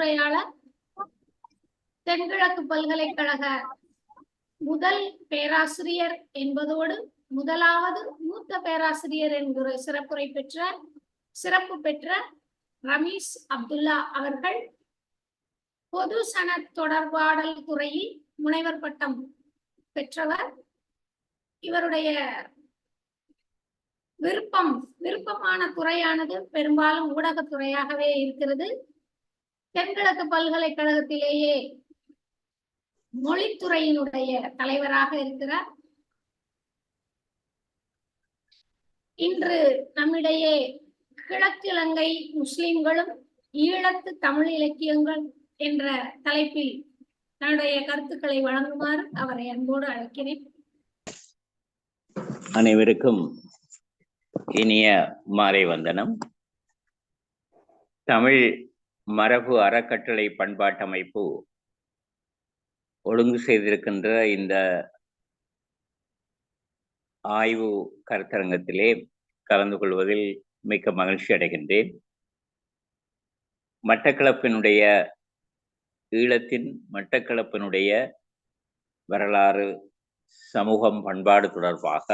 கலந்துரையாளர் தென்கிழக்கு பல்கலைக்கழக முதல் பேராசிரியர் என்பதோடு முதலாவது மூத்த பேராசிரியர் என்கிற சிறப்புரை பெற்ற சிறப்பு பெற்ற ரமீஸ் அப்துல்லா அவர்கள் பொது சனத் தொடர்பாடல் துறையில் முனைவர் பட்டம் பெற்றவர். இவருடைய விருப்பம் விருப்பமான துறையானது பெரும்பாலும் ஊடகத்துறையாகவே இருக்கிறது. தென்கிழக்கு பல்கலைக்கழகத்திலேயே மொழித்துறையினுடைய தலைவராக இருக்கிறார். இன்று நம்மிடையே கிழக்கிழங்கை முஸ்லிம்களும் ஈழத்து தமிழ் இலக்கியங்கள் என்ற தலைப்பில் தன்னுடைய கருத்துக்களை வழங்குமாறு அவரை அன்போடு அழைக்கிறேன். அனைவருக்கும் இனிய மாலை வந்தனம். தமிழ் மரபு அறக்கட்டளை பண்பாட்டமைப்பு ஒழுங்கு செய்திருக்கின்ற இந்த ஆய்வு கருத்தரங்கத்திலே கலந்து கொள்வதில் மிக்க மகிழ்ச்சி அடைகின்றேன். மட்டக்களப்பினுடைய ஈழத்தின் மட்டக்களப்பினுடைய வரலாறு சமூகம் பண்பாடு தொடர்பாக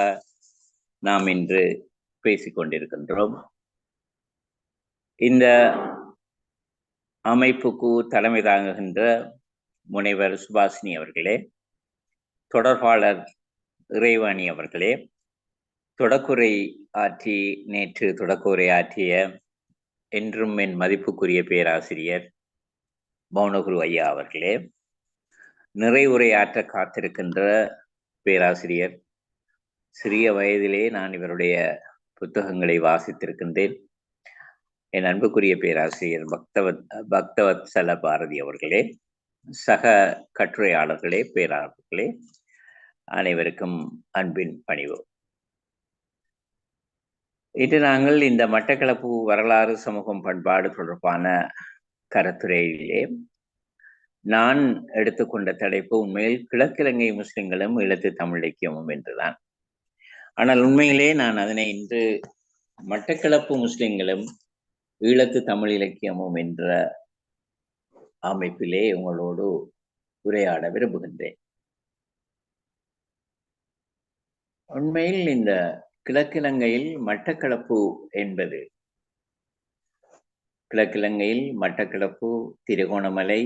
நாம் இன்று பேசிக் கொண்டிருக்கின்றோம் இந்த அமைப்புக்கு தலைமை தாங்குகின்ற முனைவர் சுபாஷினி அவர்களே தொடர்பாளர் இறைவாணி அவர்களே தொடக்குரை ஆற்றி நேற்று தொடக்குரை ஆற்றிய என்றும் என் மதிப்புக்குரிய பேராசிரியர் மௌனகுரு ஐயா அவர்களே நிறைவுரை ஆற்ற காத்திருக்கின்ற பேராசிரியர் சிறிய வயதிலே நான் இவருடைய புத்தகங்களை வாசித்திருக்கின்றேன். என் அன்புக்குரிய பேராசிரியர் பக்தவத் பக்தவத் சல பாரதி அவர்களே சக கட்டுரையாளர்களே பேராளர்களே அனைவருக்கும் அன்பின் பணிவு. இன்று நாங்கள் இந்த மட்டக்களப்பு வரலாறு சமூகம் பண்பாடு தொடர்பான கருத்துரையிலே நான் எடுத்துக்கொண்ட தலைப்பு உண்மையில் கிழக்கிழங்கை முஸ்லிம்களும் இழத்து தமிழ் இலக்கியமும் என்றுதான். ஆனால் உண்மையிலே நான் அதனை இன்று மட்டக்களப்பு முஸ்லிம்களும் ஈழத்து தமிழ் இலக்கியமும் என்ற அமைப்பிலே உங்களோடு உரையாட விரும்புகின்றேன். உண்மையில் இந்த கிழக்கிழங்கையில் மட்டக்களப்பு என்பது கிழக்கிழங்கையில் மட்டக்களப்பு திருகோணமலை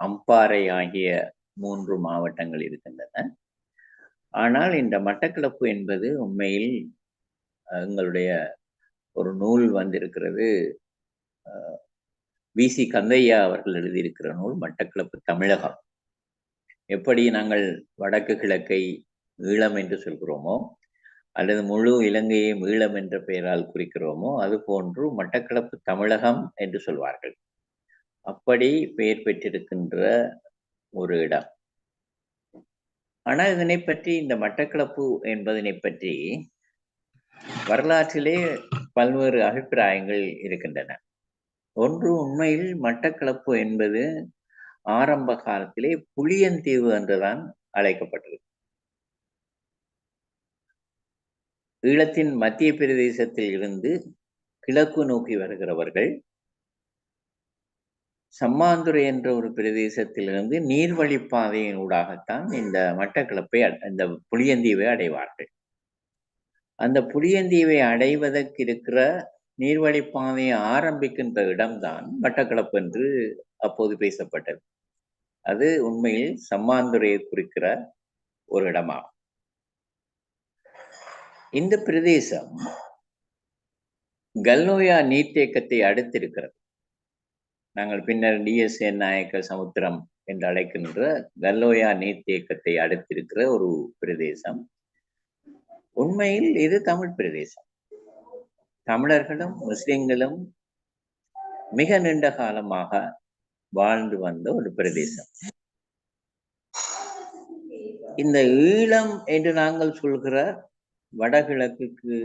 அம்பாறை ஆகிய மூன்று மாவட்டங்கள் இருக்கின்றன. ஆனால் இந்த மட்டக்களப்பு என்பது உண்மையில் எங்களுடைய ஒரு நூல் வந்திருக்கிறது. வி. சி. கந்தையா அவர்கள் எழுதியிருக்கிற நூல் மட்டக்களப்பு தமிழகம். எப்படி நாங்கள் வடக்கு கிழக்கை ஈழம் என்று சொல்கிறோமோ அல்லது முழு இலங்கையை ஈழம் என்ற பெயரால் குறிக்கிறோமோ அது போன்று மட்டக்களப்பு தமிழகம் என்று சொல்வார்கள். அப்படி பெயர் பெற்றிருக்கின்ற ஒரு இடம். ஆனால் இதனை பற்றி இந்த மட்டக்களப்பு என்பதனை பற்றி வரலாற்றிலே பல்வேறு அபிப்பிராயங்கள் இருக்கின்றன. ஒன்று உண்மையில் மட்டக்களப்பு என்பது ஆரம்ப காலத்திலே புளியந்தீவு என்றுதான் அழைக்கப்பட்டது. ஈழத்தின் மத்திய பிரதேசத்தில் இருந்து கிழக்கு நோக்கி வருகிறவர்கள் சம்மாந்துறை என்ற ஒரு பிரதேசத்திலிருந்து நீர்வழிப்பாதையின் ஊடாகத்தான் இந்த மட்டக்களப்பை இந்த புளியந்தீவை அடைவார்கள். அந்த புளியந்தீவை அடைவதற்கு இருக்கிற நீர்வழிப்பாதையை ஆரம்பிக்கின்ற இடம்தான் மட்டக்களப்பு என்று அப்போது பேசப்பட்டது. அது உண்மையில் சம்மாந்துறையை குறிக்கிற ஒரு இடமாகும். இந்த பிரதேசம் கல்னோயா நீர்த்தேக்கத்தை அடுத்திருக்கிறது. நாங்கள் பின்னர் டிஎஸ்என் நாயக்க சமுத்திரம் என்று அழைக்கின்ற கல்லோயா நீர்த்தேக்கத்தை அடுத்திருக்கிற ஒரு பிரதேசம். உண்மையில் இது தமிழ் பிரதேசம். தமிழர்களும் முஸ்லிம்களும் மிக நீண்ட காலமாக வாழ்ந்து வந்த ஒரு பிரதேசம். இந்த ஈழம் என்று நாங்கள் சொல்கிற வடகிழக்குக்கு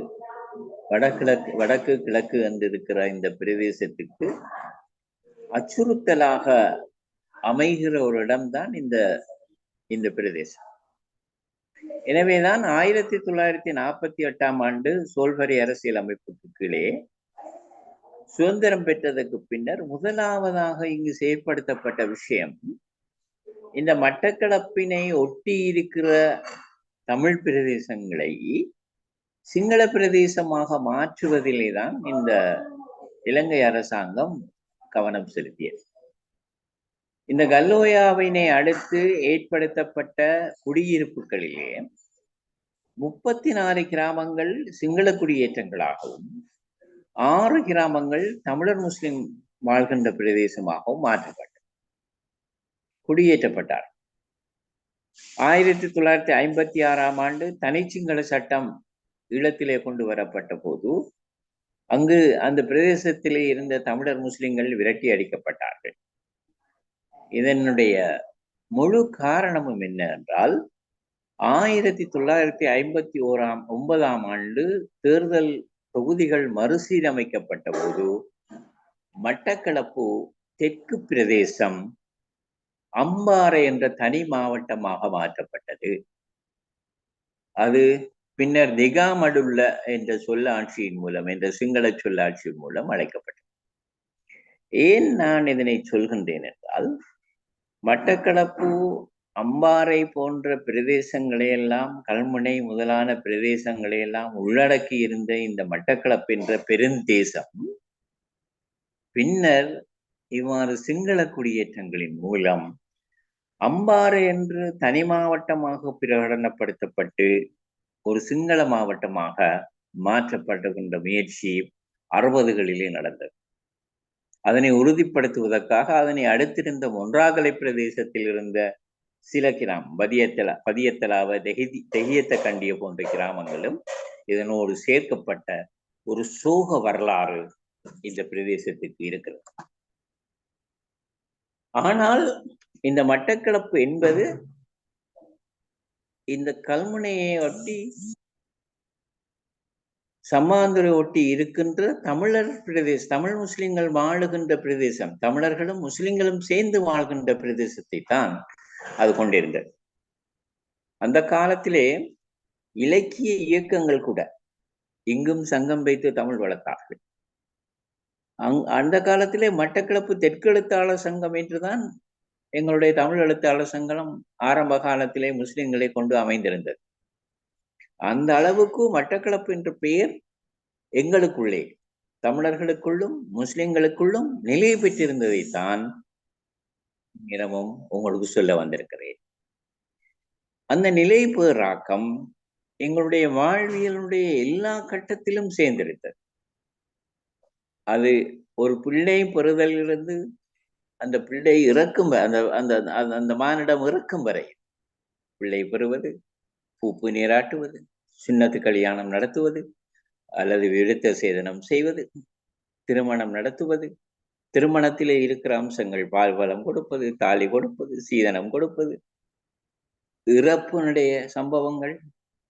வடகிழக்கு வடக்கு கிழக்கு என்று இருக்கிற இந்த பிரதேசத்துக்கு அச்சுறுத்தலாக அமைகிற ஒரு இடம்தான் இந்த இந்த பிரதேசம். எனவேதான் ஆயிரத்தி தொள்ளாயிரத்தி நாற்பத்தி எட்டாம் ஆண்டு சோல்வரி அரசியல் அமைப்புக்கு கீழே சுதந்திரம் பெற்றதற்கு பின்னர் முதலாவதாக இங்கு செயற்படுத்தப்பட்ட விஷயம் இந்த மட்டக்களப்பினை ஒட்டி இருக்கிற தமிழ் பிரதேசங்களை சிங்கள பிரதேசமாக மாற்றுவதிலே தான் இந்த இலங்கை அரசாங்கம் கவனம் செலுத்தியது. இந்த கல்லோயாவினை அடுத்து ஏற்படுத்தப்பட்ட குடியிருப்புகளிலே முப்பத்தி நாலு கிராமங்கள் சிங்கள குடியேற்றங்களாகவும் ஆறு கிராமங்கள் தமிழர் முஸ்லிம் வாழ்கின்ற பிரதேசமாகவும் மாற்றப்பட்டது. குடியேற்றப்பட்டார். ஆயிரத்தி தொள்ளாயிரத்தி ஐம்பத்தி ஆறாம் ஆண்டு தனிச்சிங்கள சட்டம் ஈழத்திலே கொண்டு வரப்பட்ட போது அங்கு அந்த பிரதேசத்திலே இருந்த தமிழர் முஸ்லிம்கள் விரட்டி அடிக்கப்பட்டார்கள். இதனுடைய முழு காரணமும் என்ன என்றால் ஆயிரத்தி தொள்ளாயிரத்தி ஐம்பத்தி ஓராம் ஒன்பதாம் ஆண்டு தேர்தல் தொகுதிகள் மறுசீரமைக்கப்பட்ட போது மட்டக்களப்பு தெற்கு பிரதேசம் அம்பாறை என்ற தனி மாவட்டமாக மாற்றப்பட்டது. அது பின்னர் நிகாமடுள்ள என்ற சொல்லாட்சியின் மூலம் என்ற சிங்கள சொல்லாட்சியின் மூலம் அழைக்கப்பட்டது. ஏன் நான் இதனை சொல்கின்றேன் என்றால் மட்டக்களப்பு அம்பாறை போன்ற பிரதேசங்களை எல்லாம் கல்முனை முதலான பிரதேசங்களை எல்லாம் உள்ளடக்கி இருந்த இந்த மட்டக்களப்பு என்ற பெருந்தேசம் பின்னர் இவ்வாறு சிங்கள குடியேற்றங்களின் மூலம் அம்பாறை என்று தனி மாவட்டமாக பிரகடனப்படுத்தப்பட்டு ஒரு சிங்கள மாவட்டமாக மாற்றப்படுகின்ற முயற்சி அறுபதுகளிலே நடந்தது. அதனை உறுதிப்படுத்துவதற்காக அதனை அடுத்திருந்த ஒன்றாகலை பிரதேசத்தில் இருந்த சில கிராமம் பதியத்தலா பதியத்தலாவ தெஹி தெஹியத்த கண்டிய போன்ற கிராமங்களும் இதனோடு சேர்க்கப்பட்ட ஒரு சோக வரலாறு இந்த பிரதேசத்துக்கு இருக்கிறது. ஆனால் இந்த மட்டக்களப்பு என்பது இந்த கல்முனையை ஒட்டி சம்மாந்துரை ஒட்டி இருக்கின்ற தமிழர் பிரதேசம் தமிழ் முஸ்லிம்கள் வாழுகின்ற பிரதேசம் தமிழர்களும் முஸ்லிம்களும் சேர்ந்து வாழ்கின்ற பிரதேசத்தை தான் அது கொண்டிருந்தது. அந்த காலத்திலே இலக்கிய இயக்கங்கள் கூட இங்கும் சங்கம் வைத்து தமிழ் வளர்த்தார்கள். அங் அந்த காலத்திலே மட்டக்களப்பு தெற்கெழுத்தாளர் சங்கம் என்றுதான் எங்களுடைய தமிழ் எழுத்தாளர் சங்கம் ஆரம்ப காலத்திலே முஸ்லிம்களை கொண்டு அமைந்திருந்தது. அந்த அளவுக்கு மட்டக்களப்பு என்ற பெயர் எங்களுக்குள்ளே தமிழர்களுக்குள்ளும் முஸ்லிம்களுக்குள்ளும் நிலை பெற்றிருந்ததைத்தான் தினமும் உங்களுக்கு சொல்ல வந்திருக்கிறேன். அந்த நிலை பேராக்கம் எங்களுடைய வாழ்வியலுடைய எல்லா கட்டத்திலும் சேர்ந்திருந்தது. அது ஒரு பிள்ளை பெறுதலிருந்து அந்த பிள்ளை இறக்கும் அந்த அந்த அந்த மானிடம் இறக்கும் வரை பிள்ளை பெறுவது பூப்பு நீராட்டுவது சின்னத்து கல்யாணம் நடத்துவது அல்லது விழுத்த சேதனம் செய்வது திருமணம் நடத்துவது திருமணத்திலே இருக்கிற அம்சங்கள் பால்வளம் கொடுப்பது தாலி கொடுப்பது சீதனம் கொடுப்பது இறப்பினுடைய சம்பவங்கள்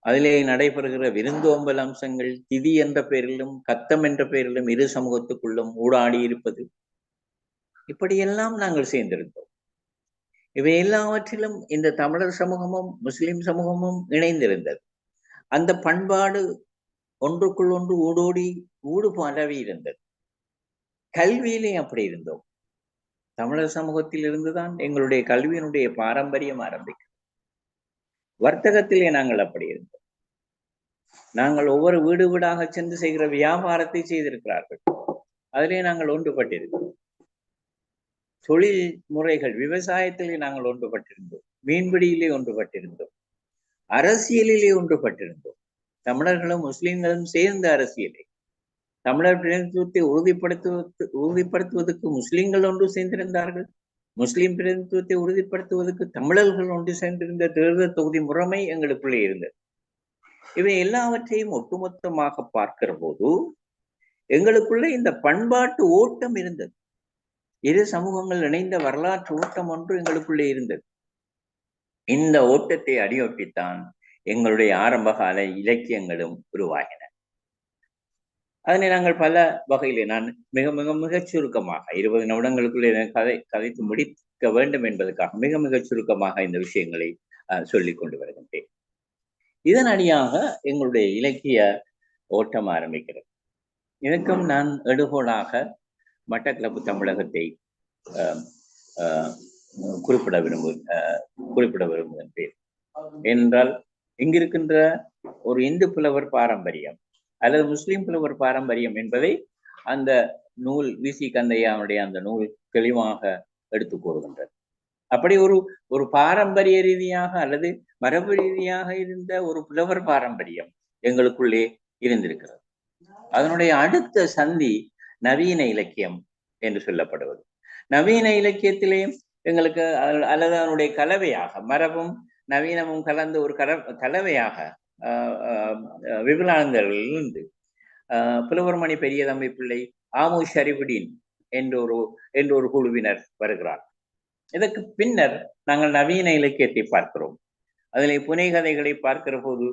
அதிலே நடைபெறுகிற விருந்தோம்பல் அம்சங்கள் திதி என்ற பெயரிலும் கத்தம் என்ற பெயரிலும் இரு சமூகத்துக்குள்ளும் ஊடாடி இருப்பது. இப்படியெல்லாம் நாங்கள் சேர்ந்திருந்தோம். இவை எல்லாவற்றிலும் இந்த தமிழர் சமூகமும் முஸ்லிம் சமூகமும் இணைந்திருந்தது. அந்த பண்பாடு ஒன்றுக்குள் ஒன்று ஊடோடி ஊடு பரவி இருந்தது கல்வியிலையும் அப்படி இருந்தோம். தமிழர் சமூகத்திலிருந்து தான் எங்களுடைய கல்வியினுடைய பாரம்பரியம் ஆரம்பிக்கும் வர்த்தகத்திலே நாங்கள் அப்படி இருந்தோம். நாங்கள் ஒவ்வொரு வீடு வீடாக சென்று செய்கிற வியாபாரத்தை செய்திருக்கிறார்கள். அதிலே நாங்கள் ஒன்றுபட்டிருக்கிறோம் தொழில் முறைகள் விவசாயத்திலே நாங்கள் ஒன்றுபட்டிருந்தோம். மீன்பிடியிலே ஒன்றுபட்டிருந்தோம். அரசியலிலே ஒன்றுபட்டிருந்தோம். தமிழர்களும் முஸ்லிம்களும் சேர்ந்த அரசியலை. தமிழர் பிரதிநிதித்துவத்தை உறுதிப்படுத்துவது உறுதிப்படுத்துவதற்கு முஸ்லிம்கள் ஒன்று சேர்ந்திருந்தார்கள். முஸ்லிம் பிரதிநிதித்துவத்தை உறுதிப்படுத்துவதற்கு தமிழர்கள் ஒன்று சேர்ந்திருந்த தேர்தல் தொகுதி முறைமை எங்களுக்குள்ளே இருந்தது. இவை எல்லாவற்றையும் ஒட்டுமொத்தமாக பார்க்கிற போது எங்களுக்குள்ள இந்த பண்பாட்டு ஓட்டம் இருந்தது. இரு சமூகங்கள் இணைந்த வரலாற்று ஓட்டம் ஒன்று எங்களுக்குள்ளே இருந்தது. இந்த ஓட்டத்தை அடியொட்டித்தான் எங்களுடைய ஆரம்பகால இலக்கியங்களும் உருவாகின. அதனை நாங்கள் பல வகையிலே நான் மிக மிக மிகச் சுருக்கமாக இருபது நிமிடங்களுக்குள்ளே கதை கதைத்து முடிக்க வேண்டும் என்பதற்காக மிக மிக சுருக்கமாக இந்த விஷயங்களை சொல்லி கொண்டு வருகின்றேன். இதன் அடியாக எங்களுடைய இலக்கிய ஓட்டம் ஆரம்பிக்கிறது. இதற்கும் நான் எடுகோளாக மட்டக்களப்பு தமிழகத்தை குறிப்பிட விரும்பு குறிப்பிட விரும்புகின்றேன். என்றால் இங்கிருக்கின்ற ஒரு இந்து புலவர் பாரம்பரியம் அல்லது முஸ்லிம் புலவர் பாரம்பரியம் என்பதை அந்த நூல் விசி கந்தையாவுடைய அந்த நூல் தெளிவாக எடுத்து கூறுகின்றது. அப்படி ஒரு ஒரு பாரம்பரிய ரீதியாக அல்லது மரபு ரீதியாக இருந்த ஒரு புலவர் பாரம்பரியம் எங்களுக்குள்ளே இருந்திருக்கிறது. அதனுடைய அடுத்த சந்தி நவீன இலக்கியம் என்று சொல்லப்படுவது. நவீன இலக்கியத்திலே எங்களுக்கு அல்லது அதனுடைய கலவையாக மரபும் நவீனமும் கலந்த ஒரு கல கலவையாக ஆஹ் ஆஹ் விபுலானந்தர்களிலிருந்து ஆஹ் புலவர்மணி பெரிய தம்பி பிள்ளை ஆமு ஷரிபுடீன் என்ற ஒரு என்ற ஒரு குழுவினர் வருகிறார். இதற்கு பின்னர் நாங்கள் நவீன இலக்கியத்தை பார்க்கிறோம். அதில் புனைகதைகளை பார்க்கிற போது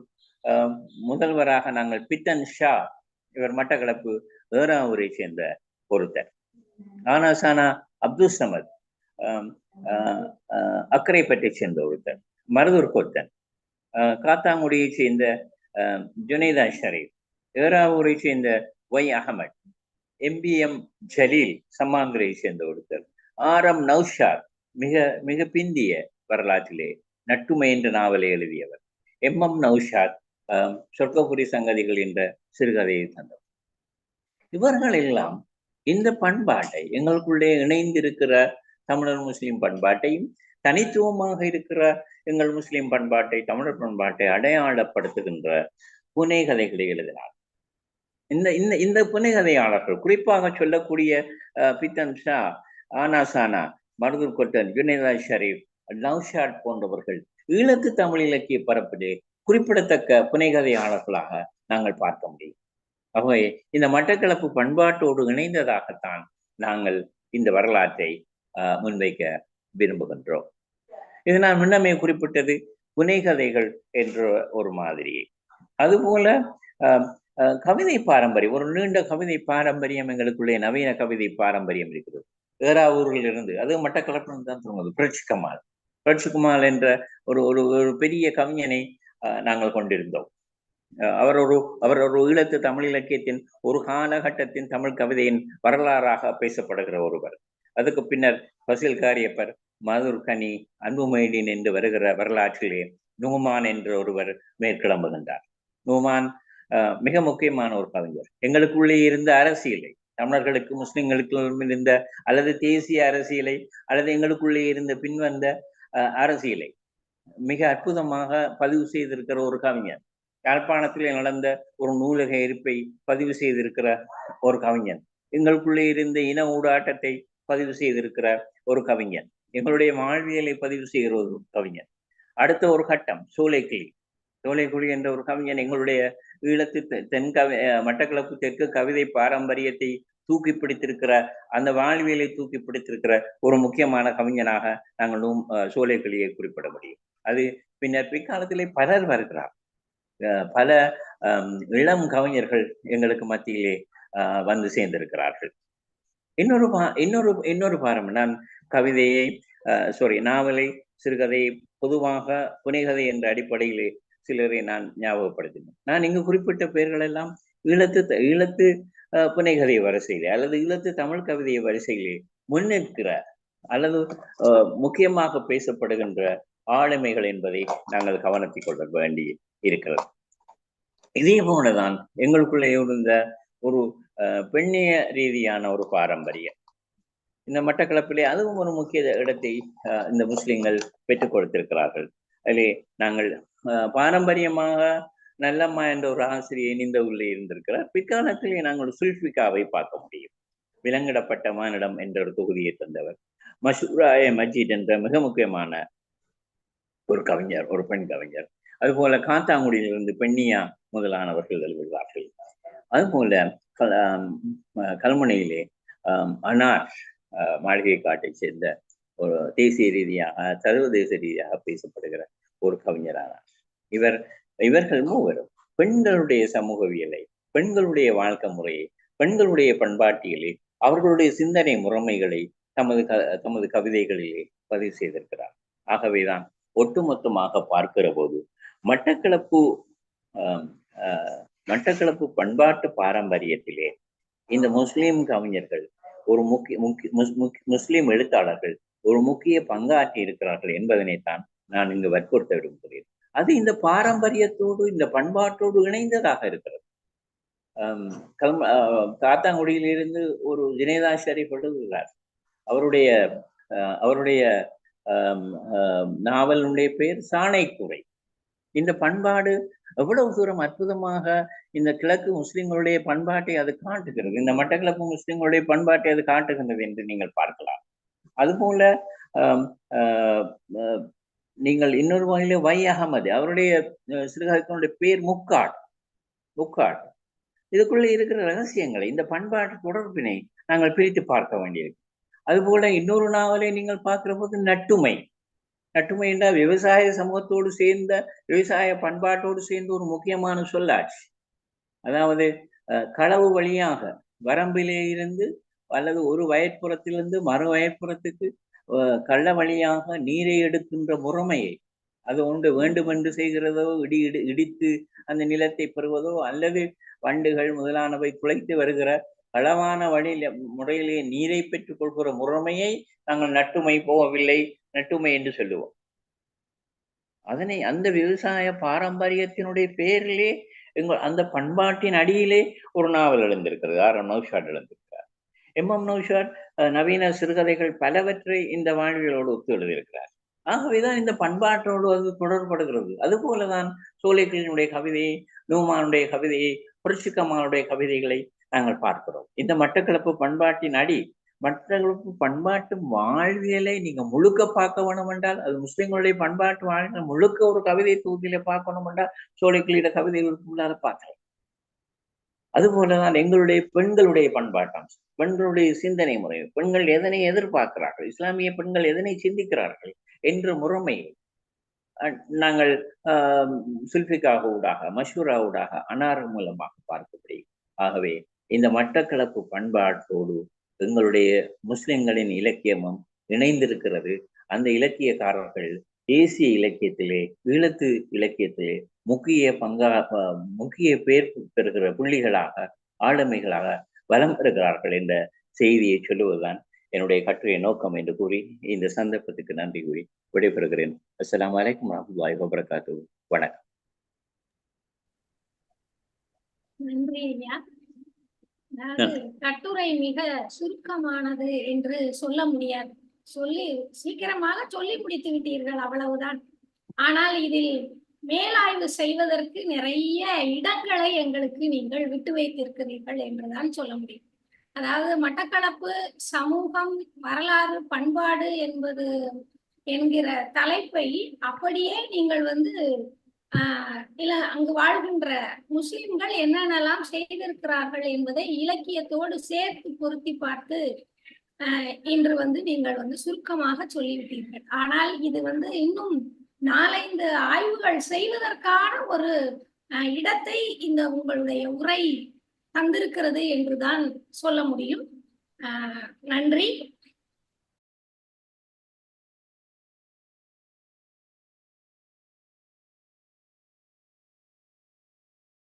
ஆஹ் முதல்வராக நாங்கள் பித்தன் ஷா இவர் மட்டக்களப்பு ஏறாவூரை சேர்ந்த ஒருத்தர். ஆனாசானா அப்துல் சமத் அக்கரை ஆஹ் அக்கரைப்பட்டை சேர்ந்த ஒருத்தர். மருதூர் கொத்தன் காத்தாங்குடியை சேர்ந்த ஜுனைதா ஷரீப் ஏறாவூரை சேர்ந்த Y Ahmad MBM Jaleel Sammanthurai சேர்ந்த ஒருத்தர் ஆர் எம் நௌஷாத் மிக மிக பிந்திய வரலாற்றிலே நட்டுமை என்ற நாவலை எழுதியவர். எம் எம் நௌஷாத் ஆஹ் சொர்க்கபுரி சங்கதிகள் என்ற சிறுகதையை தந்தவர். இவர்கள் எல்லாம் இந்த பண்பாட்டை எங்களுக்குள்ளே இணைந்திருக்கிற தமிழர் முஸ்லிம் பண்பாட்டையும் தனித்துவமாக இருக்கிற எங்கள் முஸ்லிம் பண்பாட்டை தமிழர் பண்பாட்டை அடையாளப்படுத்துகின்ற புனைகதைகளை எழுதினார். இந்த இந்த இந்த புனைகதையாளர்கள் குறிப்பாக சொல்லக்கூடிய அஹ், பித்தன் ஷா ஆனாசானா மருதூர் கொட்டன் யுனேதா ஷரீப் நவ்ஷாட் போன்றவர்கள் ஈழத்து தமிழ் இலக்கிய பரப்பிலே குறிப்பிடத்தக்க புனைகதையாளர்களாக நாங்கள் பார்க்க முடியும். ஆகவே இந்த மட்டக்களப்பு பண்பாட்டோடு இணைந்ததாகத்தான் நாங்கள் இந்த வரலாற்றை முன்வைக்க விரும்புகின்றோம். இது நான் முன்னமே குறிப்பிட்டது புனைகதைகள் என்ற ஒரு மாதிரியை அதுபோல கவிதை பாரம்பரியம் ஒரு நீண்ட கவிதை பாரம்பரியம் எங்களுக்குள்ளே நவீன கவிதை பாரம்பரியம் இருக்கிறது ஏறாவூரில் இருந்து அது மட்டக்களப்பிலிருந்து தான் சொல்லுவது புரட்சிக்குமார் புரட்சிக்குமார் என்ற ஒரு ஒரு ஒரு பெரிய கவிஞனை நாங்கள் கொண்டிருந்தோம். அஹ் அவர் ஒரு அவர் ஒரு ஈழத்து தமிழ் இலக்கியத்தின் ஒரு காலகட்டத்தின் தமிழ் கவிதையின் வரலாறாக பேசப்படுகிற ஒருவர். அதுக்கு பின்னர் பசில் காரியப்பர் மதுர்கனி கனி என்று வருகிற வரலாற்றிலே நூமான் என்ற ஒருவர் மேற்கிளம்புகின்றார். நூமான் மிக முக்கியமான ஒரு கவிஞர். எங்களுக்குள்ளே இருந்த அரசியலை தமிழர்களுக்கு முஸ்லிம்களுக்கு இருந்த அல்லது தேசிய அரசியலை அல்லது எங்களுக்குள்ளே இருந்த பின்வந்த அஹ், அரசியலை மிக அற்புதமாக பதிவு செய்திருக்கிற ஒரு கவிஞர். யாழ்ப்பாணத்திலே நடந்த ஒரு நூலக இருப்பை பதிவு செய்திருக்கிற ஒரு கவிஞன். எங்களுக்குள்ளே இருந்த இன ஊடாட்டத்தை பதிவு செய்திருக்கிற ஒரு கவிஞன். எங்களுடைய வாழ்வியலை பதிவு செய்கிற ஒரு கவிஞன் அடுத்த ஒரு கட்டம் சோலைக்கிளி. சோலைக்குழி என்ற ஒரு கவிஞன் எங்களுடைய ஈழத்து தென் கவி அஹ் மட்டக்களப்பு தெற்கு கவிதை பாரம்பரியத்தை தூக்கி பிடித்திருக்கிற அந்த வாழ்வியலை தூக்கி பிடித்திருக்கிற ஒரு முக்கியமான கவிஞனாக நாங்கள் நூம் சோலைக்கிளியை குறிப்பிட முடியும். அது பின்னர் பிற்காலத்திலே பலர் வருகிறார். அஹ் பல இளம் கவிஞர்கள் எங்களுக்கு மத்தியிலே அஹ் வந்து சேர்ந்திருக்கிறார்கள். இன்னொரு பா இன்னொரு இன்னொரு பாரம் நான் கவிதையை சாரி நாவலை சிறுகதையை பொதுவாக புனைகதை என்ற அடிப்படையிலே சிலரை நான் ஞாபகப்படுத்தினேன். நான் இங்கு குறிப்பிட்ட பெயர்கள் எல்லாம் ஈழத்து ஈழத்து அஹ், புனைகதை வரிசையிலே அல்லது ஈழத்து தமிழ் கவிதை வரிசையிலே முன்னிற்கிற அல்லது முக்கியமாக பேசப்படுகின்ற ஆளுமைகள் என்பதை நாங்கள் கவனத்தில் கொள்ள வேண்டி இருக்கிறது. இதே போலதான் எங்களுக்குள்ளே இருந்த ஒரு அஹ், பெண்ணிய ரீதியான ஒரு பாரம்பரியம். இந்த மட்டக்களப்பிலே அதுவும் ஒரு முக்கிய இடத்தை இந்த முஸ்லிம்கள் பெற்றுக் கொடுத்திருக்கிறார்கள். அதிலே நாங்கள் அஹ், பாரம்பரியமாக நல்லம்மா என்ற ஒரு ஆசிரியை இந்த உள்ளே இருந்திருக்கிறார். பிற்காலத்திலே நாங்கள் சுல்ஃபிகாவை பார்க்க முடியும். விலங்கிடப்பட்ட மானிடம் என்ற ஒரு தொகுதியை தந்தவர். மஷூராய மஜீத் என்ற மிக முக்கியமான ஒரு கவிஞர் ஒரு பெண் கவிஞர். அதுபோல காத்தாங்குடியிலிருந்து பெண்ணியா முதலானவர்கள் எழுதுகிறார்கள் அதுபோல கல் கல்முனையிலே அனார் மாளிகை காட்டை சேர்ந்த ஒரு தேசிய ரீதியாக சர்வதேச ரீதியாக பேசப்படுகிற ஒரு கவிஞரானார். இவர் இவர்கள் மூவரும் பெண்களுடைய சமூகவியலை பெண்களுடைய வாழ்க்கை முறையை பெண்களுடைய பண்பாட்டியலை அவர்களுடைய சிந்தனை முறைமைகளை தமது க தமது கவிதைகளிலே பதிவு செய்திருக்கிறார். ஆகவேதான் ஒட்டுமொத்தமாக பார்க்கிற போது மட்டக்களப்பு ஆஹ், மட்டக்களப்பு பண்பாட்டு பாரம்பரியத்திலே இந்த முஸ்லிம் கவிஞர்கள் ஒரு முக்கிய முக்கிய முஸ்- முக்கிய- முஸ்லிம் எழுத்தாளர்கள் ஒரு முக்கிய பங்காற்றி இருக்கிறார்கள் என்பதனைத்தான் நான் இங்கு வற்புறுத்த விரும்புகிறேன் அது இந்த பாரம்பரியத்தோடு இந்த பண்பாட்டோடு இணைந்ததாக இருக்கிறது. கல்ம ஆஹ் காத்தாங்குடியிலிருந்து ஒரு ஜினேதா ஷரீப் எழுதுகிறார் அவருடைய அவருடைய ஆம், நாவலுடைய பெயர் சாணைக்குறை. இந்த பண்பாடு எவ்வளவு தூரம் அற்புதமாக இந்த கிழக்கு முஸ்லிம்களுடைய பண்பாட்டை அது காட்டுகிறது? இந்த மட்டக்களப்பு முஸ்லிம்களுடைய பண்பாட்டை அது காட்டுகின்றது என்று நீங்கள் பார்க்கலாம். அதுபோல ஆஹ், ஆஹ், நீங்கள் இன்னொரு வகையில வை அகமது அவருடைய அஹ், சிறுகாலத்தினுடைய பேர் முக்காட் முக்காட். இதுக்குள்ள இருக்கிற ரகசியங்களை இந்த பண்பாட்டு தொடர்பினை நாங்கள் பிரித்து பார்க்க வேண்டியிருக்கு அதுபோல இன்னொரு நாவலை நீங்கள் பார்க்கிற போது நட்டுமை. நட்டுமை என்றால் விவசாய சமூகத்தோடு சேர்ந்த விவசாய பண்பாட்டோடு சேர்ந்த ஒரு முக்கியமான சொல்லாட்சி. அதாவது களவு வழியாக வரம்பிலே இருந்து அல்லது ஒரு வயற்புறத்திலிருந்து மறு வயற்புறத்துக்கு கள்ள வழியாக நீரை எடுக்கின்ற முறைமையை அது ஒன்று வேண்டுமென்று செய்கிறதோ இடி இடி இடித்து அந்த நிலத்தை பெறுவதோ அல்லது வண்டுகள் முதலானவை குலைத்து வருகிற களவான வழியில முறையிலே நீரை பெற்றுக் கொள்கிற முறைமையை நாங்கள் நட்டுமை போகவில்லை நட்டுமை என்று சொல்லுவோம். அதனை அந்த விவசாய பாரம்பரியத்தினுடைய பேரிலே எங்கள் அந்த பண்பாட்டின் அடியிலே ஒரு நாவல் எழுந்திருக்கிறது ஆர் எம் நௌஷாட் எழுந்திருக்கிறார். எம் எம் நௌஷாட் அஹ், நவீன சிறுகதைகள் பலவற்றை இந்த வாழ்வியலோடு ஒத்து எழுதியிருக்கிறார். ஆகவேதான் இந்த பண்பாட்டோடு அது தொடர்படுகிறது. அதுபோலதான் சோலைகளினுடைய கவிதையை நூமானுடைய கவிதையை புரட்சிக்கம்மாளுடைய கவிதைகளை நாங்கள் பார்க்கிறோம். இந்த மட்டக்களப்பு பண்பாட்டின் அடி மட்டக்களப்பு பண்பாட்டு வாழ்வியலை நீங்க முழுக்க பார்க்க வேணும் என்றால் அது முஸ்லிம்களுடைய பண்பாட்டு வாழ்வியல் முழுக்க ஒரு கவிதை தொகுதியில பார்க்கணும் என்றால் சோலைக்கிளியிட கவிதை உள்ளார பார்க்கலாம் அதுபோலதான் எங்களுடைய பெண்களுடைய பண்பாட்டம் பெண்களுடைய சிந்தனை முறை பெண்கள் எதனை எதிர்பார்க்கிறார்கள் இஸ்லாமிய பெண்கள் எதனை சிந்திக்கிறார்கள் என்ற முறைமையை நாங்கள் ஆஹ் சுல்பிகாக ஊடாக மஷூரா ஊடாக அனார் மூலமாக பார்க்கப்படுகிறோம் ஆகவே இந்த மட்டக்களப்பு பண்பாட்டோடு எங்களுடைய முஸ்லிம்களின் இலக்கியமும் இணைந்திருக்கிறது. அந்த இலக்கியக்காரர்கள் தேசிய இலக்கியத்திலே ஈழத்து இலக்கியத்திலே முக்கிய பங்கா முக்கிய பேர் பெறுகிற புள்ளிகளாக ஆளுமைகளாக வலம் பெறுகிறார்கள் என்ற செய்தியை சொல்லுவதுதான் என்னுடைய கட்டுரை நோக்கம் என்று கூறி இந்த சந்தர்ப்பத்துக்கு நன்றி கூறி விடைபெறுகிறேன். அஸ்லாம் வலைக்கம் வாய் வபரகாத்து வணக்கம். நன்றி ஐயா கட்டுரை மிக சுருக்கமானது என்று சொல்ல முடியாது. சொல்லி சீக்கிரமாக சொல்லி முடித்து விட்டீர்கள் அவ்வளவுதான். ஆனால் இதில் மேலாய்வு செய்வதற்கு நிறைய இடங்களை எங்களுக்கு நீங்கள் விட்டு வைத்திருக்கிறீர்கள் என்றுதான் சொல்ல முடியும். அதாவது மட்டக்களப்பு சமூகம் வரலாறு பண்பாடு என்பது என்கிற தலைப்பை அப்படியே நீங்கள் வந்து இல்ல அங்கு வாழ்கின்ற முஸ்லிம்கள் என்னென்னலாம் செய்திருக்கிறார்கள் என்பதை இலக்கியத்தோடு சேர்த்து பொருத்தி பார்த்து இன்று வந்து நீங்கள் வந்து சுருக்கமாக சொல்லிவிட்டீர்கள். ஆனால் இது வந்து இன்னும் நாலைந்து ஆய்வுகள் செய்வதற்கான ஒரு இடத்தை இந்த உங்களுடைய உரை தந்திருக்கிறது என்றுதான் சொல்ல முடியும். ஆஹ் நன்றி.